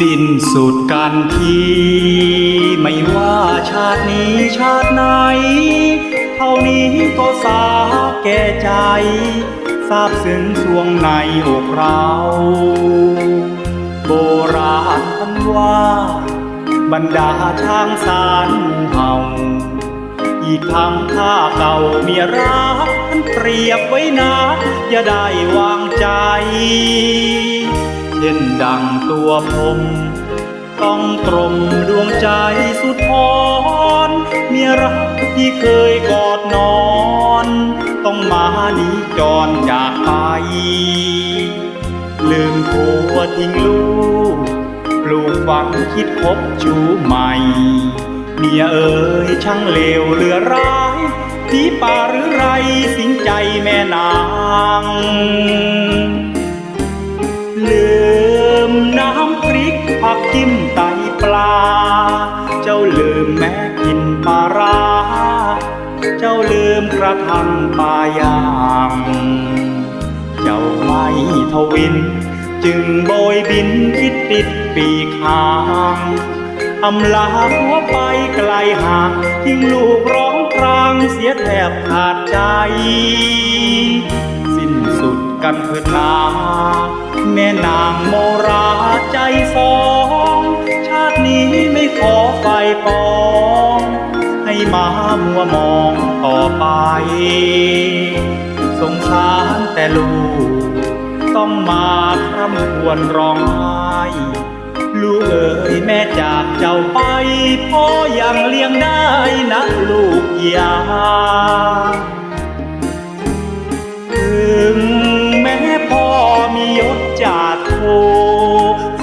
สิ้นสุดกันทีไม่ว่าชาตินี้ชาติไหน เท่านี้ก็สาแก่ใจทราบซึ้งสวงในอกเรา โบราณท่านว่า บรรดาช้างสารเห่า อีกทั้งข้าเก่าเมียรักท่านเปรียบไว้นะ อย่าได้วางใจ เช่นดังตัวผม ต้องตรมดวงใจสุดพรเมียรักที่เคยกอดนอน ต้องมาหนีจรจากไป ลืมผัวทิ้งลูกปลูกฝังคิดคบชูใหม่เมียเอ๋ยช่างเลวเหลือร้ายผีป่าหรือไรสิงใจแม่นาง ผักจิ้มไตปลา เจ้าลืมแม่กินปลาร้า เจ้าลืมกระทังปลายาง เจ้าไม่ทวิน จึงโบยบินคิดปิดปีกหางอำลาหัวไปไกลห่างทิ้งลูกร้องครางเสียแทบขาดใจ สิ้นสุดกันเถิดนา แม่นางโมราใจสอง ชาตินี้ไม่ขอไฟปอง ให้มามัวมองต่อไป สงสารแต่ลูก ต้องมาคร่ำควญร้องไห้ลูกเอ๋ยแม่จากเจ้าไปพ่อยังเลี้ยงได้นะลูกยา ยศจาดโท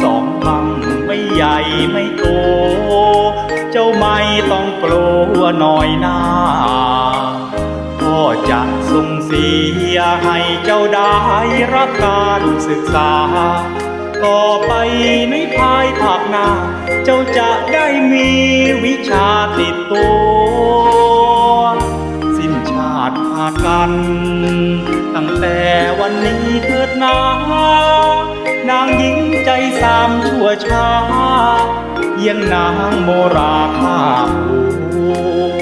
สองบังไม่ใหญ่ไม่โต เจ้าไม่ต้องกลัวหน่อยหน้าพ่อจะส่งเสียให้เจ้าได้รับการศึกษา ต่อไปในภายภาคหน้า เจ้าจะได้มีวิชาติดตัวากัน ตั้งแต่วันนี้เถิดนานางหญิงใจสามชั่วช้า เยี่ยงนางโมราข้าผัว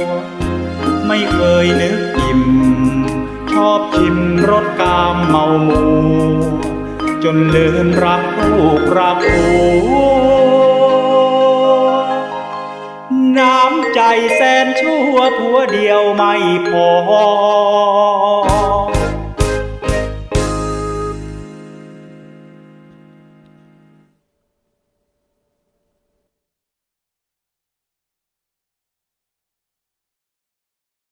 ไม่เคยนึกอิ่ม ชอบชิมรสกามเมามัวจนเลินรักลูกรักผัว แสนชั่วผัวเดียวไม่พอ